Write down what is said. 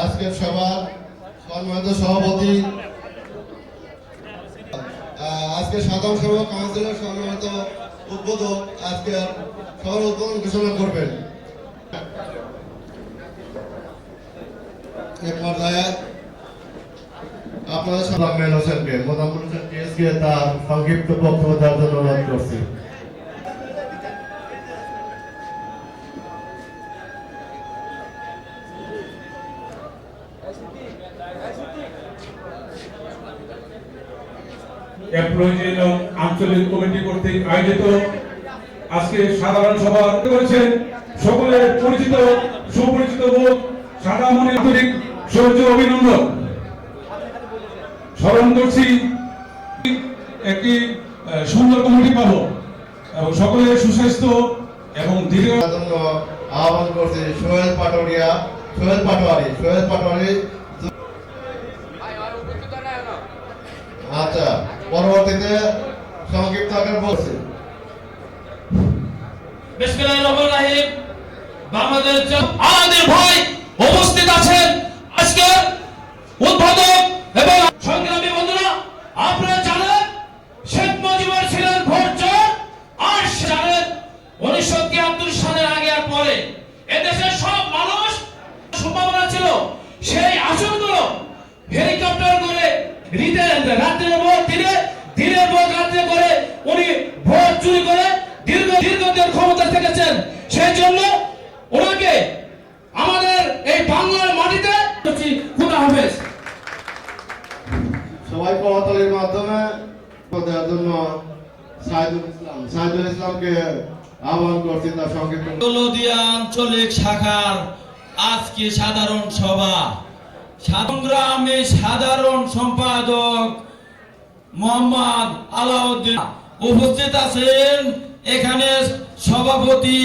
আজকের সভার সম্মানিত সভাপতি আজকে সাধারণ সভা কাউন্সিলর সম্মানিত উদ্বোধক আজকে সভার উদ্বোধন ঘোষণা করবেন। এ পর্যায়ে আপনাদের সালামেল হোসেনকে টিএসকে তার সংক্ষিপ্ত বক্তব্য দেওয়ার জন্য অনুরোধ করছি। আঞ্চলিক কমিটি কর্তৃক আয়োজিত আজকে সাধারণ সভা করেছেন সকলের পরিচিত, সুপরিচিত মুখ সাদামণি আন্তরিক সৌর্য অভিনন্দন। স্মরণ করছি, একটি সুন্দর কমিটি পাবো এবং সকলের সুস্বাস্থ্য এবং দীর্ঘ আহ্বান করছি সোহেল পাটোয়ারিয়া সোহেল পাটোয়ারি সোহেল পাটোয়ারি পরবর্তীতে সংক্ষিপ্ত আকার বলছি। আমাদের ভাই উপস্থিত আছেন আজকে এবং সংগ্রামী বন্ধুরা, আপনারা জানেন শেখ মুজিবুর ছিলেন ভোটচোর আর জানেন উনিশশো তিয়াত্তর সালের আগে আর পরে। এদেশের সব মানুষ সম্ভাবনা ছিল, সেই আসনগুলো হেলিকপ্টার রিতে রাত্রের পর দিনে দিনের পর রাত্রে করে উনি ভোট চুরি করে দীর্ঘ দীর্ঘদিন ক্ষমতা থেকেছেন। সেই জন্য ওনাকে আমাদের এই বাংলার মাটিতে খুদা হাফেজ সবাই করতালির মাধ্যমে দেওয়ার জন্য সাইদুল ইসলাম সাইদুল ইসলামকে আহ্বান করছি তার সংক্ষিপ্ত। দৌলদিয়া আঞ্চলিক শাখার আজকে সাধারণ সভা। সংগ্রামে সাধারণ সম্পাদক মোহাম্মদ আলাউদ্দিন উপস্থিত আছেন। এখানে সভাপতি